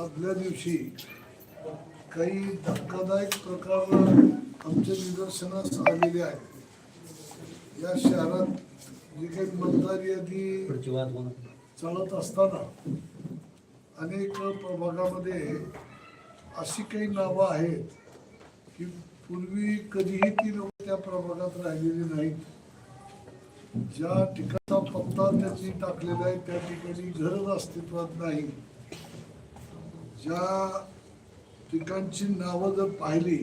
आदल्या दिवशी काही धक्कादायक प्रकार आमच्या निदर्शनास आलेले आहेत. या शहरात जी काही मतदार यादी चालत असताना अनेक प्रभागामध्ये अशी काही नावं आहेत की पूर्वी कधीही ती लोक त्या प्रभागात राहिलेली नाहीत. ज्या ठिकाणचा पत्ता त्यांनी टाकलेला आहे त्या ठिकाणी घरच अस्तित्वात नाही. ज्या ठिकाणची नावं जर पाहिली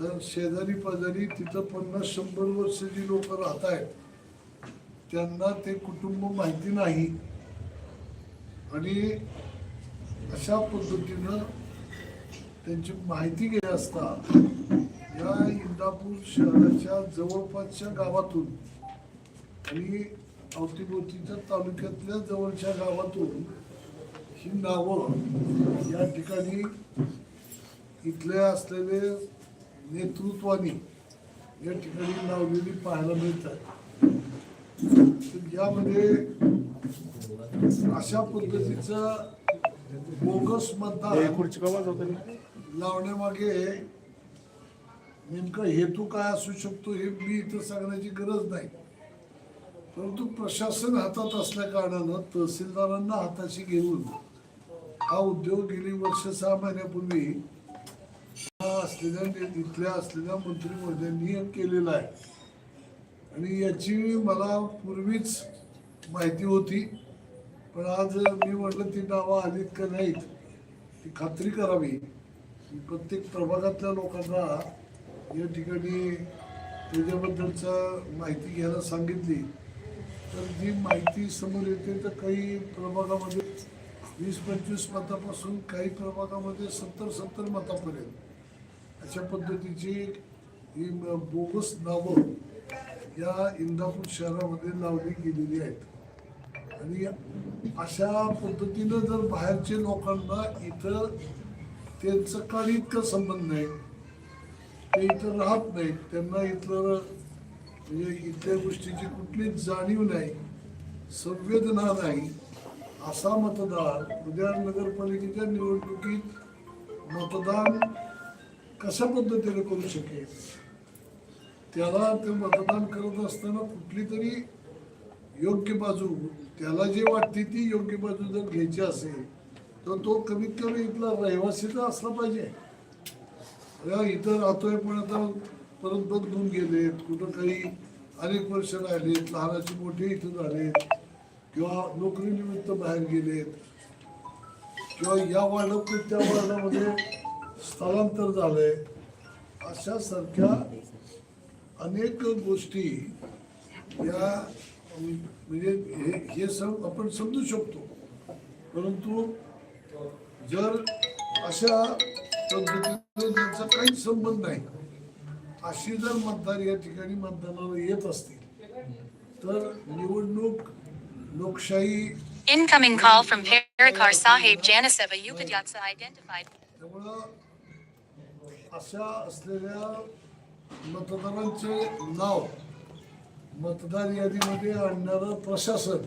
तर शेजारी पाजारी तिथं पन्नास शंभर वर्ष जी लोक राहत आहेत त्यांना ते कुटुंब माहिती नाही. आणि अशा पद्धतीनं त्यांची माहिती घेत असता या इंदापूर शहराच्या जवळपासच्या गावातून आणि अवतीभोवतीच्या तालुक्यातल्या जवळच्या गावातून ही नावं या ठिकाणी इथल्या असलेले नेतृत्वानी या ठिकाणी लावलेली पाहायला मिळतात. यामध्ये अशा पद्धतीचं बोगस मतदान लावण्यामागे नेमका हेतू काय असू शकतो हे मी इथं सांगण्याची गरज नाही. परंतु प्रशासन हातात असल्या कारणानं तहसीलदारांना हाताशी घेऊन हा उद्योग गेली वर्ष सहा महिन्यापूर्वी असलेल्या इथल्या असलेल्या मंत्रिमंडळांनी केलेला आहे. आणि याची मला पूर्वीच माहिती होती पण आज मी म्हटलं ती नावं आलीत का नाहीत ती खात्री करावी. प्रत्येक प्रभागातल्या लोकांना या ठिकाणी त्याच्याबद्दलचा माहिती घ्यायला सांगितली. तर जी माहिती समोर येते तर काही प्रभागामध्ये वीस पंचवीस मतापासून काही प्रभागामध्ये सत्तर सत्तर मतापर्यंत. अशा पद्धतीची ही बोगस नावं या इंदापूर शहरामध्ये लावली गेलेली आहेत. आणि अशा पद्धतीनं जर बाहेरचे लोकांना इथं त्यांचं काही इतकं संबंध नाही ते इथं राहत नाहीत त्यांना इथलं म्हणजे इथल्या गोष्टीची कुठलीच जाणीव नाही संवेदना नाही असा मतदार उद्या नगरपालिकेच्या निवडणुकीत मतदान कशा पद्धतीने करू शकेल? त्याला ते मतदान करत असताना कुठली तरी योग्य बाजू त्याला जे वाटते ती योग्य बाजू जर घ्यायची असेल तर तो कमीत कमी इथला रहिवासी तर असला पाहिजे. इथं राहतोय पण आता परत बदलून गेलेत कुठं काही अनेक वर्ष राहिलेत लहानाची मोठे इथं झालेत. किंवा नोकरीनिमित्त बाहेर गेलेत किंवा या वार्डातून त्या वार्डामध्ये स्थलांतर झालंय अशा सारख्या अनेक गोष्टी या म्हणजे हे हे सम आपण समजू शकतो. परंतु जर अशा पद्धतीने त्यांचा काहीच संबंध नाही अशी जर मतदार या ठिकाणी मतदानाला येत असतील तर निवडणूक लोकशाही Incoming call from Parakar Sahib Janaseva Upadyatsa identified. त्यामुळं अशा असलेल्या मतदारांचे नाव मतदार यादीमध्ये आणणारं प्रशासन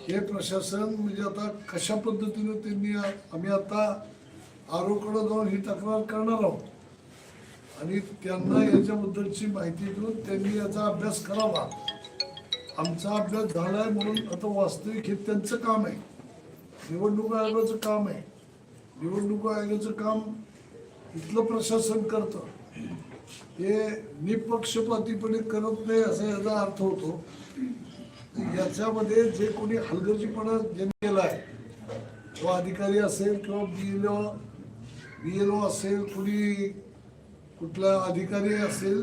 हे प्रशासन म्हणजे आता कशा पद्धतीनं त्यांनी आम्ही आता आरोकडे जाऊन ही तक्रार करणार आहोत आणि त्यांना याच्याबद्दलची माहिती देऊन त्यांनी याचा अभ्यास करावा आमचा अभ्यास झालाय म्हणून आता वास्तविक हे त्यांचं काम आहे. निवडणूक आयोगाचं काम आहे. निवडणूक आयोगाचं काम इथलं प्रशासन करतं. हे निपक्षपातीपणे करत नाही असा याचा अर्थ होतो. याच्यामध्ये जे कोणी हलगर्जीपणा ज्यांनी केला आहे तो अधिकारी असेल किंवा बी L O B L O असेल कुणी कुठला अधिकारी असेल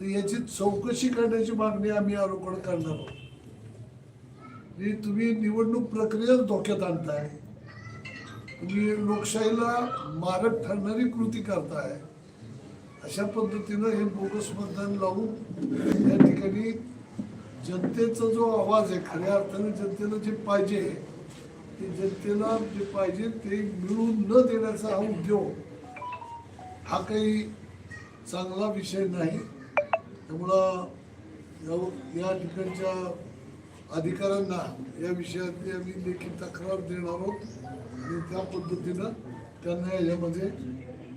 तर याची चौकशी करण्याची मागणी आम्ही आरोपण करणार आहोत. म्हणजे तुम्ही निवडणूक प्रक्रियाच धोक्यात आणताय. तुम्ही लोकशाहीला मारक ठरणारी कृती करताय. अशा पद्धतीनं हे बोगस मतदान लावून या ठिकाणी जनतेचा जो आवाज आहे खऱ्या अर्थाने जनतेला जे पाहिजे ते जनतेला जे पाहिजे ते मिळवून न देण्याचा हा उद्योग हा काही चांगला विषय नाही. त्यामुळं या- या ठिकाणच्या अधिकाऱ्यांना या विषयातली आम्ही लेखी तक्रार देणार आहोत. आणि त्या पद्धतीनं त्यांना याच्यामध्ये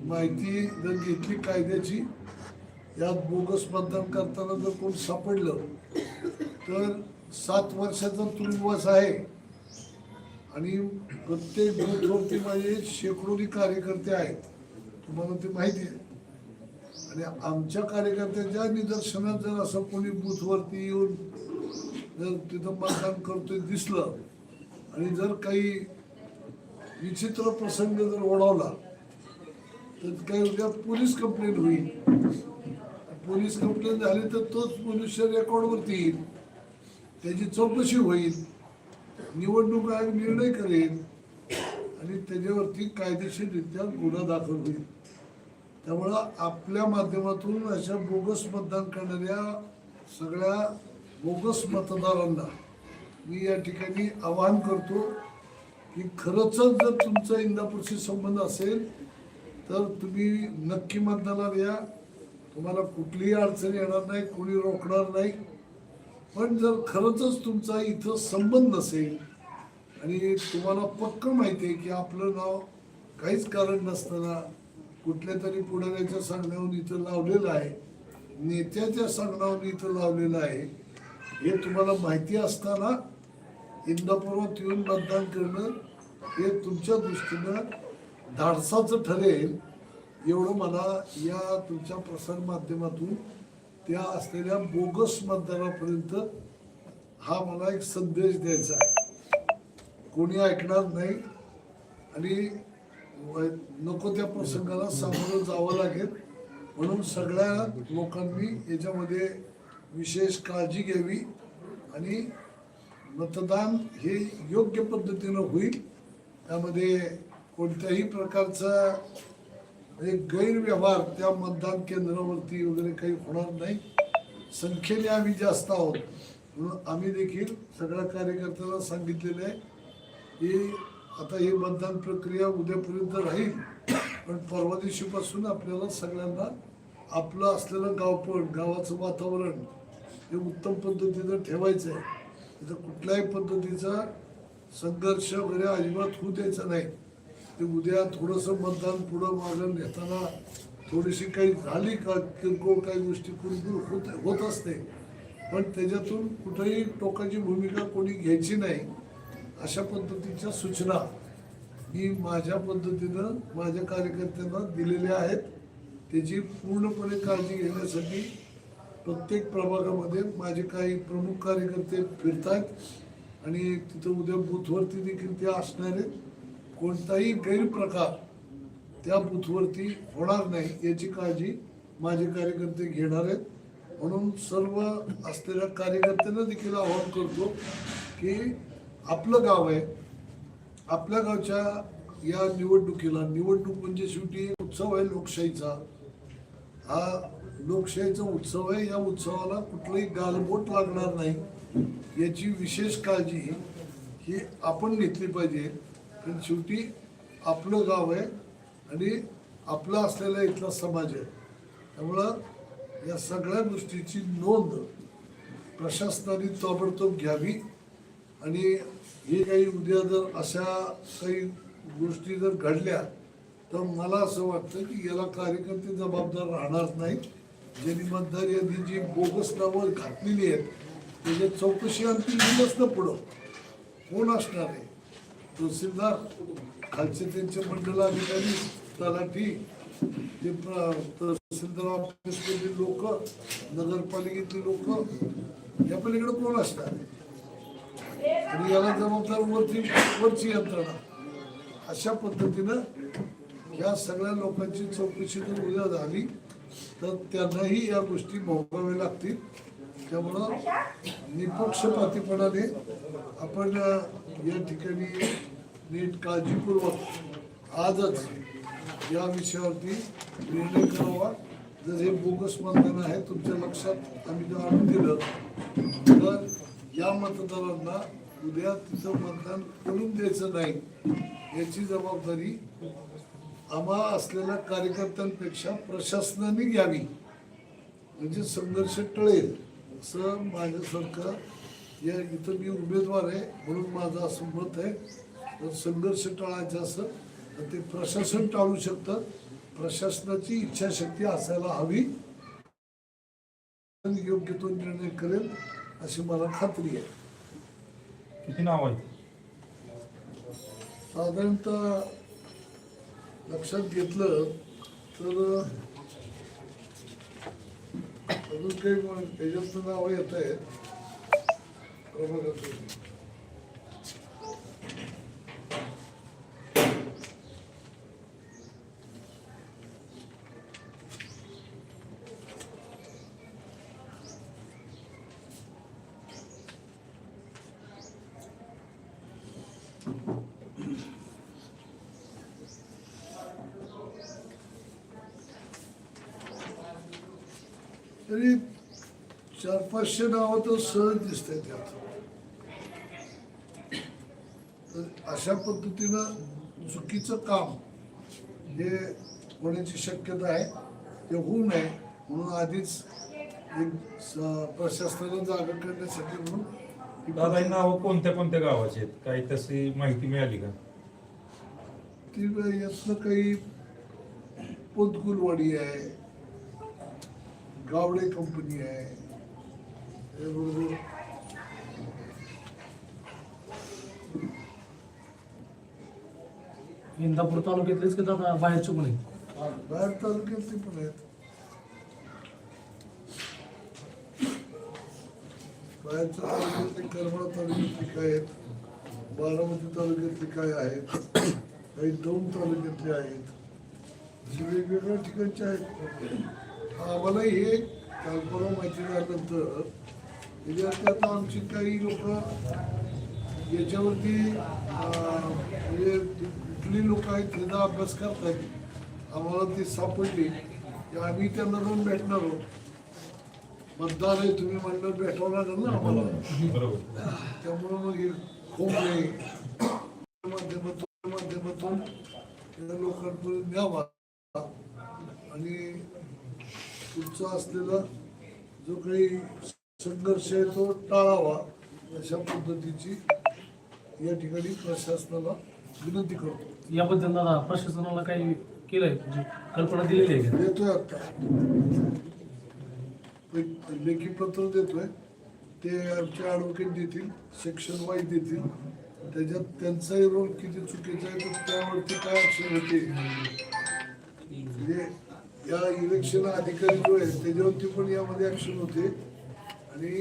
माहिती जर घेतली कायद्याची यात बोगस मतदान करताना जर कोण सापडलं तर सात वर्षाचा तुरुंगवास आहे. आणि प्रत्येक बूथवरती माझे शेकडोनी कार्यकर्ते आहेत. तुम्हाला ते माहिती आहे. आणि आमच्या कार्यकर्त्यांच्या निदर्शनात जर असं कोणी बूथवरती येऊन जर तिथं मतदान करतोय दिसलं आणि जर काही विचित्र प्रसंग जर ओढवला तर काही पोलीस कंप्लेंट होईल. पोलीस कंप्लेंट झाली तर तोच मनुष्य रेकॉर्डवरती येईल. त्याची चौकशी होईल. निवडणूक आयोग निर्णय करेल. आणि त्याच्यावरती कायदेशीररित्या गुन्हा दाखल होईल. त्यामुळं आपल्या माध्यमातून अशा बोगस मतदान करणाऱ्या सगळ्या बोगस मतदारांना मी या ठिकाणी आवाहन करतो की खरंच जर तुमचा इंदापूरशी संबंध असेल तर तुम्ही नक्की मतदानाला या. तुम्हाला कुठलीही अडचण येणार नाही कोणी रोखणार नाही. पण जर खरंच तुमचा इथं संबंध नसेल आणि तुम्हाला पक्क माहिती आहे की आपलं नाव काहीच कारण नसताना कुठल्या तरी पुढाऱ्याच्या सांगण्यावर इथं लावलेलं आहे. नेत्याच्या सांगण्यावर इथं लावलेलं आहे. हे तुम्हाला माहिती असताना इंदापुरात येऊन मतदान करणं हे तुमच्या दृष्टीनं धाडसाचं ठरेल. एवढं मला या तुमच्या प्रसार माध्यमातून त्या असलेल्या बोगस मतदारापर्यंत हा मला एक संदेश द्यायचा आहे. कोणी ऐकणार नाही आणि नको त्या प्रसंगाला सामोरं जावं लागेल. म्हणून सगळ्या लोकांनी याच्यामध्ये विशेष काळजी घ्यावी आणि मतदान हे योग्य पद्धतीनं होईल. त्यामध्ये कोणत्याही प्रकारचा म्हणजे गैरव्यवहार त्या मतदान केंद्रावरती वगैरे काही होणार नाही. संख्येने आम्ही जास्त आहोत. म्हणून आम्ही देखील सगळ्या कार्यकर्त्यांना सांगितलेलं आहे की आता ही मतदान प्रक्रिया उद्यापर्यंत राहील. पण परवा दिवशीपासून आपल्याला सगळ्यांना आपलं असलेलं गावपण गावाचं वातावरण हे उत्तम पद्धतीनं ठेवायचं आहे. तिथं कुठल्याही पद्धतीचा संघर्ष वगैरे अजिबात होऊ द्यायचा नाही. ते उद्या थोडंसं मतदान पुढं मागं नेताना थोडीशी काही झाली का किरकोळ काही गोष्टी कुरकुर होत होत असते. पण त्याच्यातून कुठेही टोकाची भूमिका कोणी घ्यायची नाही. अशा पद्धतीच्या सूचना मी माझ्या पद्धतीनं माझ्या कार्यकर्त्यांना दिलेल्या आहेत. त्याची पूर्णपणे काळजी घेण्यासाठी प्रत्येक प्रभागामध्ये माझे काही प्रमुख कार्यकर्ते फिरत आहेत आणि तिथं उद्या बूथवरती देखील ते असणार आहेत. कोणताही गैरप्रकार त्या बूथवरती होणार नाही याची काळजी माझे कार्यकर्ते घेणार आहेत. म्हणून सर्व असलेल्या कार्यकर्त्यांना देखील आवाहन करतो की आपलं गाव आहे. आपल्या गावच्या या निवडणुकीला निवडणूक म्हणजे शेवटी एक उत्सव आहे लोकशाहीचा. हा लोकशाहीचा उत्सव आहे. या उत्सवाला कुठलंही गालबोट लागणार नाही. याची विशेष काळजी ही आपण घेतली पाहिजे. कारण शेवटी आपलं गाव आहे आणि आपला असलेला इथला समाज आहे. त्यामुळं या सगळ्या गोष्टीची नोंद प्रशासनाने ताबडतोब घ्यावी. आणि हे काही उद्या जर अशा काही गोष्टी जर घडल्या तर मला असं वाटतं की याला कार्यकर्ते जबाबदार राहणार नाही ज्यांनी मतदार यादी जी बोगस नावं घातलेली आहेत त्याच्यात चौकशी अंतिम दिलंच ना पुढं. कोण असणार आहे? तहसीलदार खालचे त्यांचे मंडलाधिकारी तलाठी ते तहसीलदार ऑफिसमधली लोक नगरपालिकेतली लोक या पलीकडे कोण असणार आहे? आणि याला जबाबदार वरती वरची यंत्रणा. अशा पद्धतीनं या सगळ्या लोकांची चौकशी जर उद्या झाली तर त्यांनाही या गोष्टी भोगाव्या लागतील. त्यामुळं निपक्षपातीपणाने आपण या ठिकाणी नीट काळजीपूर्वक आजच या विषयावरती निर्णय करावा. जर हे बोगस मतदान आहे तुमच्या लक्षात आम्ही जर आणून दिलं तर या मतदारांना उद्या तिथं मतदान करून द्यायचं नाही याची जबाबदारी आम्हा असलेल्या कार्यकर्त्यांपेक्षा प्रशासनाने घ्यावी. म्हणजे संघर्ष टळेल असं माझ्यासारखं या इथं मी उमेदवार आहे म्हणून माझं असं मत आहे. तर संघर्ष टाळायचं असं तर ते प्रशासन टाळू शकतं. प्रशासनाची इच्छाशक्ती असायला हवी. योग्य तो निर्णय करेल. अशी मला खात्री आहे. किती नाव आहेत? साधारणतः लक्षात घेतलं तर अजून काही मग त्याच्यातनं नावं येत आहेत. तरी चार पाचशे नावं तर सहज दिसते त्यात. तर अशा पद्धतीनं चुकीचं काम हे होण्याची शक्यता आहे. ते होऊ नये म्हणून आधीच एक प्रशासनाला जागा करण्यासाठी म्हणून दादा ही नावं कोणत्या कोणत्या गावाची आहेत? काही तशी माहिती मिळाली का? ती यातनं काही पोतगुलवाडी आहे गावडे कंपनी आहे. त्याबरोबर इंदापूर तालुक्यातलेच की दादा? बाहेरचे पण आहेत? बाहेर तालुक्यातली पण आहेत. बाहेरच्या तालुक्यातले करमाळा तालुक्यातले काय आहेत? बारामती तालुक्यातले काय आहेत? काही दौंड तालुक्यातले आहेत. असे वेगवेगळ्या ठिकाणचे आहेत. आम्हालाही हे काल परवा माहिती झाल्यानंतर त्याच्यावरती आता आमची काही लोक याच्यावरती म्हणजे कुठली लोक आहेत त्याचा अभ्यास करतात आम्हाला ती सापडली. की आम्ही त्यांना जाऊन भेटणार आहोत. मतदार आहे तुम्ही म्हणलं भेटावं लागेल ना आम्हाला. त्यामुळं मग हे खूप आहे. माध्यमातून माध्यमातून लोकांपर्यंत न्यावा. आणि पुढचा असलेला जो काही संघर्ष आहे तो टाळावा अशा पद्धतीची या ठिकाणी प्रशासनाला विनंती करतो. याबद्दल दादा प्रशासनाला काही केलंय म्हणजे कल्पना दिलेली आहे का? देतोय आता. एक लेखी पत्र देतोय. ते आमचे ॲडव्होकेट देतील सेक्शन वाईज देतील. त्याच्यात त्यांचाही रोल किती चुकीचा आहे तर त्यावरती काय ऍक्शन होते? म्हणजे या इलेक्शन अधिकारी जो आहे त्याच्यावरती पण यामध्ये ॲक्शन होते. आणि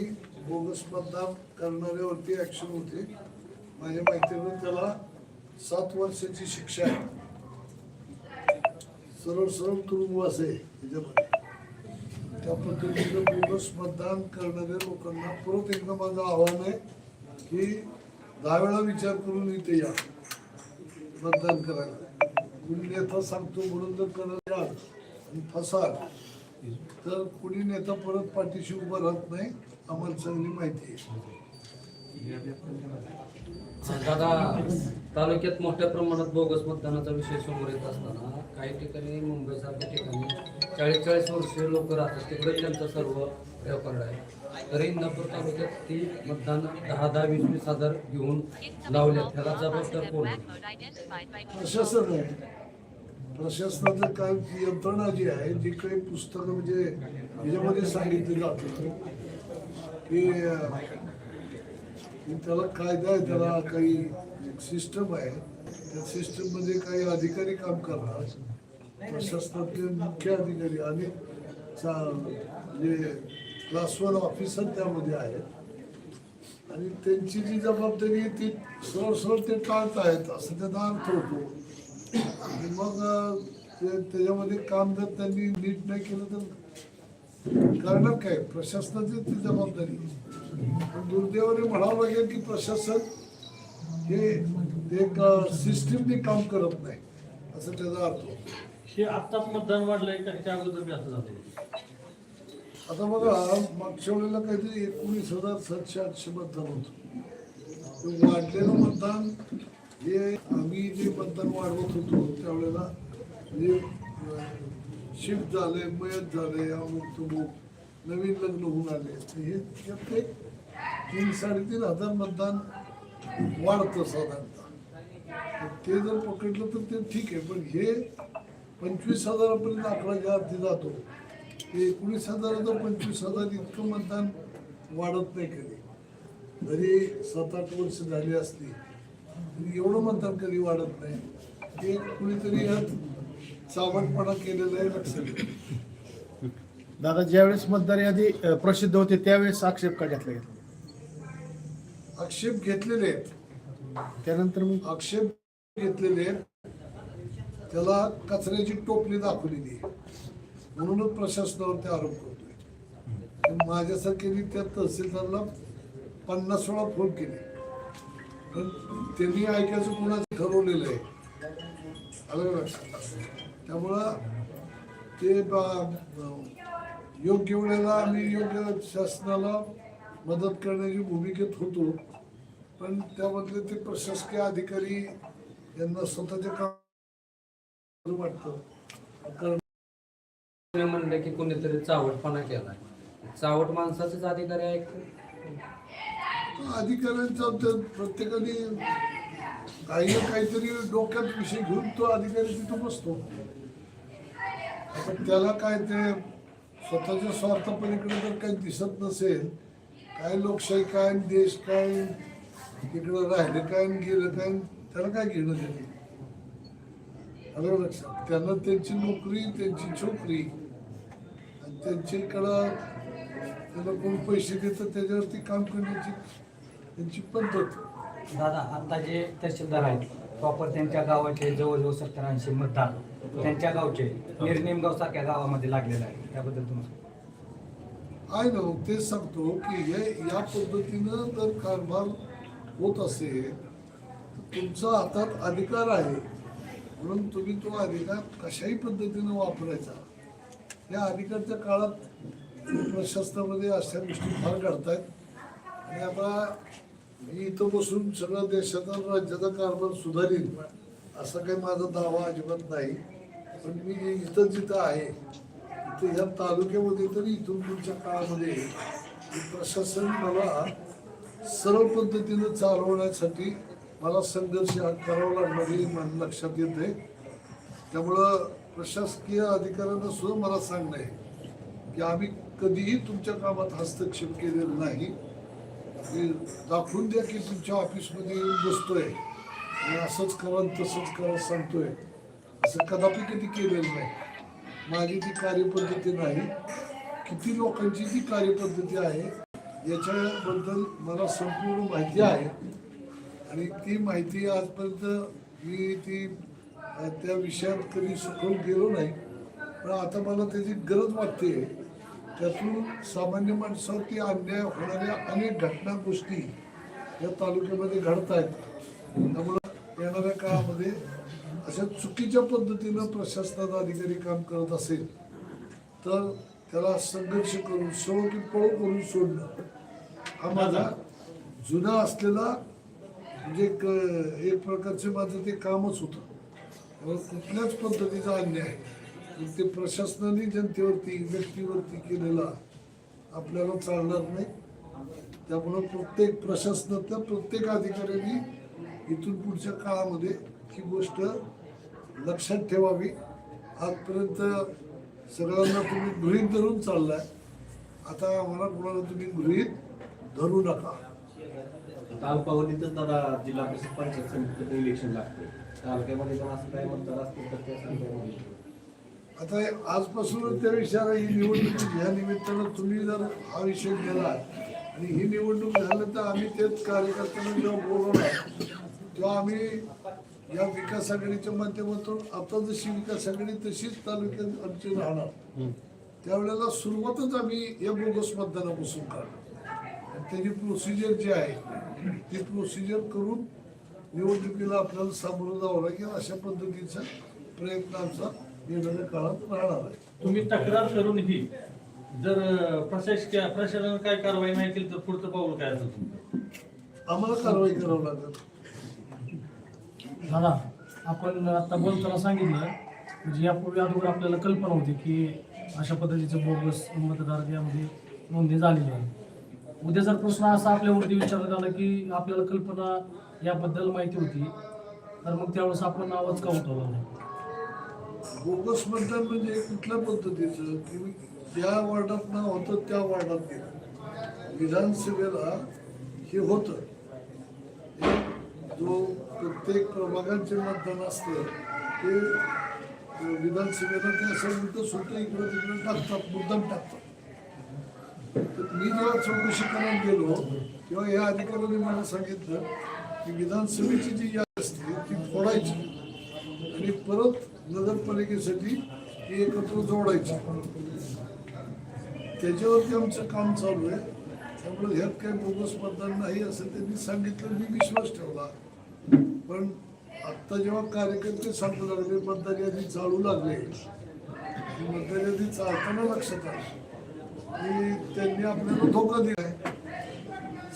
बोगस मतदान करणाऱ्यावरती ॲक्शन होते. माझ्या माहितीनं त्याला सात वर्षाची शिक्षा आहे. सरळ सरळ तुरुंगवास आहे त्याच्यामध्ये त्या पद्धतीनं बोगस मतदान करणाऱ्या लोकांना परत एकदा माझं आव्हान आहे की दहा वेळा विचार करून इथे या मतदान करायला. कुणी नेता सांगतो म्हणून तर करायला आणि फसाल तर कुणी नेता परत पाठीशी उभा राहत नाही आम्हाला चांगली माहिती आहे. दादा तालुक्यात मोठ्या प्रमाणात बोगस मतदानाचा विषय समोर येत असताना काही ठिकाणी मुंबईसारख्या ठिकाणी चाळीस चाळीस वर्षीय लोक राहतात. तिकडे त्यांचा सर्व रेकॉर्ड आहे. तरी इंदापूर तालुक्यात ती मतदान दहा दहा वीस वीस हजार घेऊन लावले त्याला जबाबदार कोण? प्रशासन आहे. प्रशासनाचं काय यंत्रणा जी आहे जी काही पुस्तकं म्हणजे याच्यामध्ये सांगितलं जातं. की त्याला कायदा आहे त्याला काही सिस्टम आहे. त्या सिस्टममध्ये काही अधिकारी काम करतात. प्रशासनातले मुख्य अधिकारी आणि चा- म्हणजे क्लास वन ऑफिसर त्यामध्ये आहेत. आणि त्यांची जी जबाबदारी आहे ती सरळ सरळ ते टाळत आहेत असं त्याचा अर्थ होतो. आणि मग त्याच्यामध्ये काम जर त्यांनी नीट नाही केलं तर करणार काय? प्रशासनाची ती जबाबदारी. पण दुर्दैवाने म्हणावं लागेल की प्रशासन हे एक सिस्टीमने काम करत नाही असं त्याचा अर्थ होतो. हे आत्ताच मतदान वाढलंय का? त्या अगोदर बी असं आता बघा मागच्या वेळेला काहीतरी एकोणीस हजार सातशे आठशे मतदान होतं. वाढलेलं मतदान हे आम्ही जे मतदान वाढवत होतो त्यावेळेला जे शिफ्ट झाले मयत झाले अमुक तुमुक नवीन लग्न होऊन आले तर हे त्यात ते तीन साडेतीन हजार मतदान वाढतं साधारणतः. ते जर पकडलं तर ते ठीक आहे पण हे पंचवीस हजारापर्यंत आकडा ज्या अर्थी जातो ते एकोणीस हजाराचं पंचवीस हजार इतकं मतदान वाढत नाही कधी. जरी सात आठ वर्ष झाली असली एवढं मतदान कधी वाढत नाही. ते कुणीतरी यात चावटपणा केलेला आहे लक्षात. दादा ज्यावेळेस मतदार यादी प्रसिद्ध होते त्यावेळेस आक्षेप का घेतला गेला? आक्षेप घेतलेले आहेत. त्यानंतर मग? आक्षेप घेतलेले आहेत. त्याला कचऱ्याची टोपली दाखवलेली आहे. म्हणूनच प्रशासनावरती आरोप करतोय. आणि माझ्यासारख्याने त्या तहसीलदारला पन्नास वेळा फोन केले. त्यांनी ऐकायचं कोणाचं ठरवलेलं आहे. आलं त्यामुळं ते योग्य वेळेला आम्ही योग्य शासनाला मदत करण्याची भूमिकेत होतो. पण त्यामधले ते प्रशासकीय अधिकारी यांना स्वतःच्या काम वाटतं. कारण म्हणलं की कोणीतरी चावटपणा केला चावट माणसाचेच अधिकारी आहे अधिकाऱ्यांचा तर प्रत्येकाने काही ना काहीतरी डोक्यात विषय घेऊन तो अधिकारी तिथं बसतो. आता त्याला काय ते स्वतःच्या स्वार्थपलीकडे जर काही दिसत नसेल काय लोकशाही काय देश काय इकडं राहिलं काय गेलं काय त्याला काय घेणं देणे? आलं लक्षात? त्यांना त्यांची नोकरी त्यांची छोकरी आणि त्यांच्याकडं त्याला कोण पैसे देतं त्याच्यावरती काम करण्याची त्यांची पद्धत. दादा आता जे तहसीलदार आहेत प्रॉपर त्यांच्या गावाचे जवळजवळ सत्तर ऐंशी मतदार त्यांच्या गावचे निर्निमगाव सारख्या गावामध्ये लागलेलं आहे त्याबद्दल तुम्ही आहे नो ते सांगतो की हे या पद्धतीनं जर कारभार होत असेल तुमचा हातात अधिकार आहे. म्हणून तुम्ही तो अधिकार कशाही पद्धतीनं वापरायचा. या अधिकारच्या काळात प्रशासनामध्ये अशा गोष्टी फार आहेत आणि आता मी इथं बसून सगळं देशाचा राज्याचा कारभार सुधारील असा काही माझा दावा अजिबात नाही. पण मी इथं जिथं आहे इथं ह्या तालुक्यामध्ये तरी इथून पुढच्या काळामध्ये प्रशासन मला सरळ पद्धतीनं चालवण्यासाठी मला संघर्ष करावा लागणार हे मला लक्षात येत आहे त्यामुळं प्रशासकीय अधिकाऱ्यांना सुद्धा मला सांगणं आहे की आम्ही कधीही तुमच्या कामात हस्तक्षेप केलेला नाही. हे दाखवून द्या की तुमच्या ऑफिसमध्ये येऊन बसतोय. आणि असंच करा तसंच करा सांगतोय. असं कदापि कधी केलेलं नाही. माझी ती कार्यपद्धती नाही. किती लोकांची ती कार्यपद्धती आहे याच्याबद्दल मला संपूर्ण माहिती आहे. आणि ती माहिती आजपर्यंत मी ती त्या विषयात कधी सुखवून गेलो नाही. पण आता मला त्याची गरज वाटते त्यातून सामान्य माणसावरती अन्याय होणाऱ्या अनेक घटना गोष्टी या तालुक्यामध्ये घडत आहेत त्यामुळं येणाऱ्या काळामध्ये अशा चुकीच्या पद्धतीनं प्रशासनाचा अधिकारी काम करत असेल तर त्याला संघर्ष करून सवकी पळो करून सोडणं हा माझा जुना असलेला म्हणजे एक एक प्रकारचे माझं ते कामच होतं. कुठल्याच पद्धतीचा अन्याय ते प्रशासनाने जनतेवरती व्यक्तीवरती केलेला आपल्याला चालणार नाही. त्यामुळं प्रत्येक प्रशासनातल्या प्रत्येक अधिकाऱ्यांनी इथून पुढच्या काळामध्ये ही गोष्ट लक्षात ठेवावी. आजपर्यंत सगळ्यांना तुम्ही गृहीत धरून चाललाय. आता आम्हाला कोणाला तुम्ही गृहीत धरू नका. तालुकावधीतच दादा जिल्हा परिषद पंचायत समितीचं इलेक्शन लागते तालुक्यामध्ये पण असं काय म्हणतात असतील तर ते सांगा आता आजपासूनच त्या विषयाला ही निवडणूक ह्या निमित्तानं तुम्ही जर हा विषय गेला आणि ही निवडणूक झालं तर आम्ही तेच कार्यकर्त्यांना जेव्हा बोलवणार तेव्हा आम्ही या विकास आघाडीच्या माध्यमातून आता जशी विकास आघाडी तशीच तालुक्यात आमची राहणार. त्यावेळेला सुरुवातच आम्ही या बोगस मतदानापासून करणार आणि त्याची प्रोसिजर जी आहे ती प्रोसिजर करून निवडणुकीला आपल्याला सामोरं जावं लागेल अशा पद्धतीचा प्रयत्न आमचा येणाऱ्या काळात राहणार आहे तुम्ही तक्रार करूनही जर प्रशासकीय प्रशासनानं काय कारवाई नाही केली तर पुढचं पाऊल काय असेल तुमचं? आम्हाला कारवाई करावं लागेल. दादा आपण आता बोलताना सांगितलं म्हणजे यापूर्वी अगोदर आपल्याला कल्पना होती की अशा पद्धतीचं बोगस मतदार यामध्ये नोंदणी झालेली आहे. उद्या जर प्रश्न असा आपल्यावरती विचारण्यात आला की आपल्याला कल्पना याबद्दल माहिती होती तर मग त्यावेळेस आपलं नावच का उठवलं नाही? बोगस मतदान म्हणजे कुठल्या पद्धतीचं? की ज्या वार्डात नाव होतं त्या वार्डात गेलं. विधानसभेला हे होतं. जो प्रत्येक प्रभागांचे मतदान असतं ते विधानसभेला ते असं उलटं सुटं इकडं तिकडं टाकतात मुद्दाम टाकतात. तर मी जेव्हा चौकशी करायला गेलो तेव्हा या अधिकाऱ्यांनी मला सांगितलं की विधानसभेची जी यादी असते ती फोडायची. आणि परत नगरपालिकेसाठी ती एकत्र जोडायची. त्याच्यावरती आमचं काम चालू आहे. त्यामुळे ह्यात काही बोगस मतदान नाही असं त्यांनी सांगितलं. मी विश्वास ठेवला. पण आत्ता जेव्हा कार्यकर्ते सांगू लागले मतदार यादी चालू लागले मतदार यादी चालताना लक्षात आलं. की त्यांनी आपल्याला धोका दिलाय.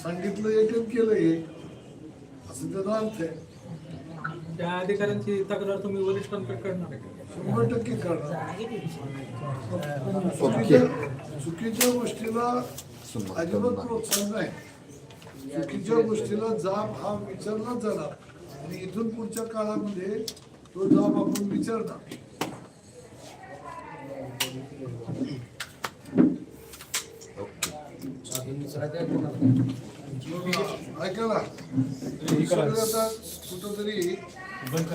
सांगितलं एकच केलं एक. असं त्याचा अर्थ आहे. त्या अधिकाऱ्यांची तक्रार तुम्ही वरिष्ठांकडे करणार शंभर टक्के करणार. चुकीच्या चुकीच्या गोष्टीला अजिबात प्रोत्साहन नाही. चुकीच्या गोष्टीला जाब हा विचारला जाणार. आणि इथून पुढच्या काळामध्ये तो जाब आपण विचारणार. ऐका ना. आता कुठंतरी बंद